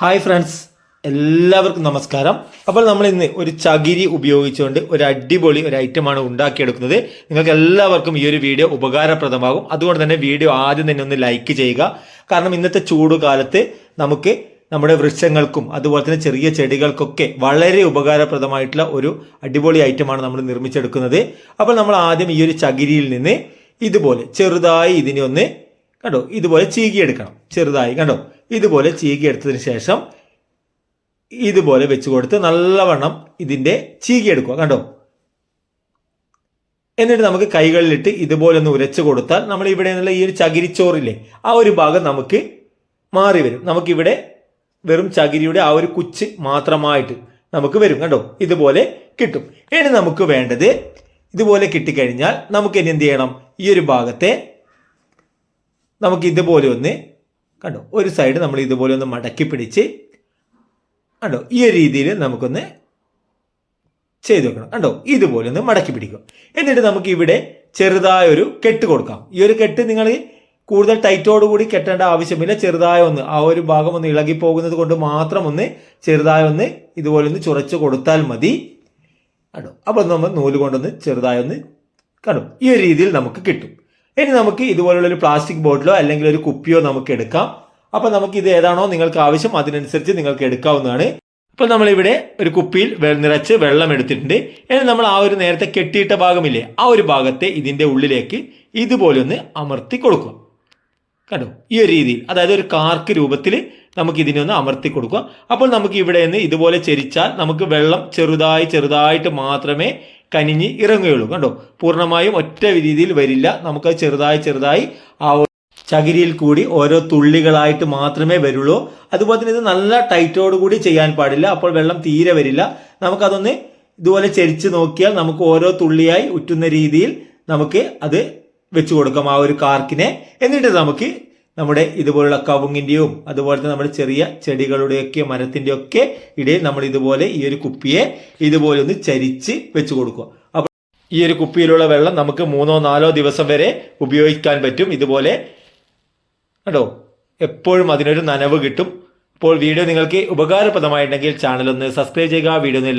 Hi friends എല്ലാവർക്കും നമസ്കാരം. അപ്പോൾ നമ്മൾ ഇന്ന് ഒരു ചകിരി ഉപയോഗിച്ചുകൊണ്ട് ഒരു അടിപൊളി ഒരു ഐറ്റമാണ് ഉണ്ടാക്കിയെടുക്കുന്നത്. നിങ്ങൾക്ക് എല്ലാവർക്കും ഈ ഒരു വീഡിയോ ഉപകാരപ്രദമാകും. അതുകൊണ്ട് തന്നെ വീഡിയോ ആദ്യം തന്നെ ഒന്ന് ലൈക്ക് ചെയ്യുക. കാരണം ഇന്നത്തെ ചൂടുകാലത്ത് നമുക്ക് നമ്മുടെ വൃക്ഷങ്ങൾക്കും അതുപോലെ തന്നെ ചെറിയ ചെടികൾക്കൊക്കെ വളരെ ഉപകാരപ്രദമായിട്ടുള്ള ഒരു അടിപൊളി ഐറ്റമാണ് നമ്മൾ നിർമ്മിച്ചെടുക്കുന്നത്. അപ്പോൾ നമ്മൾ ആദ്യം ഈ ഒരു ചകിരിയിൽ നിന്ന് ഇതുപോലെ ചെറുതായി ഇതിനെ ഒന്ന് കണ്ടോ? ഇതുപോലെ ചീകിയെടുക്കണം. ചെറുതായി. കണ്ടോ? ഇതുപോലെ ചീകിയെടുത്തതിന് ശേഷം ഇതുപോലെ വെച്ച് കൊടുത്ത് നല്ലവണ്ണം ഇതിന്റെ ചീകിയെടുക്കുക കണ്ടോ? എന്നിട്ട് നമുക്ക് കൈകളിലിട്ട് ഇതുപോലെ ഒന്ന് ഉരച്ചു കൊടുത്താൽ നമ്മൾ ഇവിടെ നിന്നുള്ള ഈ ഒരു ചകിരിച്ചോറില്ലേ ആ ഒരു ഭാഗം നമുക്ക് മാറി വരും. നമുക്കിവിടെ വെറും ചകിരിയുടെ ആ ഒരു കുച്ച് മാത്രമായിട്ട് നമുക്ക് വരും കണ്ടോ? ഇതുപോലെ കിട്ടും. ഇനി നമുക്ക് വേണ്ടത് ഇതുപോലെ കിട്ടിക്കഴിഞ്ഞാൽ നമുക്ക് ഇനി എന്ത് ചെയ്യണം? ഈ ഒരു ഭാഗത്തെ നമുക്ക് ഇതുപോലെ ഒന്ന് കണ്ടോ? ഒരു സൈഡ് നമ്മൾ ഇതുപോലെ ഒന്ന് മടക്കി പിടിച്ച് കണ്ടോ? ഈ രീതിയിൽ നമുക്കൊന്ന് ചെയ്ത് വെക്കണം. കണ്ടോ? ഇതുപോലെ ഒന്ന് മടക്കി പിടിക്കുക. എന്നിട്ട് നമുക്ക് ഇവിടെ ചെറുതായ ഒരു കെട്ട് കൊടുക്കാം. ഈ ഒരു കെട്ട് നിങ്ങൾ കൂടുതൽ ടൈറ്റോട് കൂടി കെട്ടേണ്ട ആവശ്യമില്ല. ചെറുതായ ഒന്ന് ആ ഒരു ഭാഗം ഒന്ന് ഇളകി പോകുന്നത് കൊണ്ട് മാത്രം ഒന്ന് ചെറുതായ ഒന്ന് ഇതുപോലെ ഒന്ന് ചുരച്ച് കൊടുത്താൽ മതി. കണ്ടോ? അപ്പോൾ നമ്മൾ നൂൽ കൊണ്ടൊന്ന് ചെറുതായി ഒന്ന് കണ്ടോ? ഈ ഒരു രീതിയിൽ നമുക്ക് കിട്ടും. ഇനി നമുക്ക് ഇതുപോലുള്ള ഒരു പ്ലാസ്റ്റിക് ബോട്ടിലോ അല്ലെങ്കിൽ ഒരു കുപ്പിയോ നമുക്ക് എടുക്കാം. അപ്പോൾ നമുക്ക് ഇത് ഏതാണോ നിങ്ങൾക്ക് ആവശ്യം അതിനനുസരിച്ച് നിങ്ങൾക്ക് എടുക്കാവുന്നതാണ്. ഇപ്പോൾ നമ്മളിവിടെ ഒരു കുപ്പിയിൽ നിറച്ച് വെള്ളം എടുത്തിട്ടുണ്ട്. ഇനി നമ്മൾ ആ ഒരു നേരത്തെ കെട്ടിയിട്ട ഭാഗമില്ലേ ആ ഒരു ഭാഗത്തെ ഇതിന്റെ ഉള്ളിലേക്ക് ഇതുപോലെ ഒന്ന് അമർത്തി കൊടുക്കുക. കണ്ടോ? ഈ ഒരു രീതിയിൽ അതായത് ഒരു കാർക്ക് രൂപത്തിൽ നമുക്ക് ഇതിനെ ഒന്ന് അമർത്തി കൊടുക്കുക. അപ്പോൾ നമുക്ക് ഇവിടെ നിന്ന് ഇതുപോലെ ചരിച്ചാൽ നമുക്ക് വെള്ളം ചെറുതായി ചെറുതായിട്ട് മാത്രമേ കനിഞ്ഞ് ഇറങ്ങുകയുള്ളൂ. കണ്ടോ? പൂർണമായും ഒറ്റ രീതിയിൽ വരില്ല. നമുക്ക് ചെറുതായി ചെറുതായി ആ ചകിരിയിൽ കൂടി ഓരോ തുള്ളികളായിട്ട് മാത്രമേ വരുള്ളൂ. അതുപോലെ തന്നെ ഇത് നല്ല ടൈറ്റോട് കൂടി ചെയ്യാൻ പാടില്ല. അപ്പോൾ വെള്ളം തീരെ വരില്ല. നമുക്കതൊന്ന് ഇതുപോലെ ചെരിച്ച് നോക്കിയാൽ നമുക്ക് ഓരോ തുള്ളിയായി ഉറ്റുന്ന രീതിയിൽ നമുക്ക് അത് വെച്ചു കൊടുക്കാം ആ ഒരു കാർക്കിനെ. എന്നിട്ട് നമുക്ക് നമ്മുടെ ഇതുപോലുള്ള കവുങ്ങിന്റെയും അതുപോലെ തന്നെ നമ്മുടെ ചെറിയ ചെടികളുടെയൊക്കെ മരത്തിന്റെയൊക്കെ ഇടയിൽ നമ്മൾ ഇതുപോലെ ഈ ഒരു കുപ്പിയെ ഇതുപോലെ ഒന്ന് ചരിച്ച് വെച്ച് കൊടുക്കുക. അപ്പോൾ ഈ ഒരു കുപ്പിയിലുള്ള വെള്ളം നമുക്ക് മൂന്നോ നാലോ ദിവസം വരെ ഉപയോഗിക്കാൻ പറ്റും. ഇതുപോലെ കേട്ടോ എപ്പോഴും അതിനൊരു നനവ് കിട്ടും. അപ്പോൾ വീഡിയോ നിങ്ങൾക്ക് ഉപകാരപ്രദമായിട്ടുണ്ടെങ്കിൽ ചാനൽ ഒന്ന് സബ്സ്ക്രൈബ് ചെയ്യുക വീഡിയോ ഒന്ന്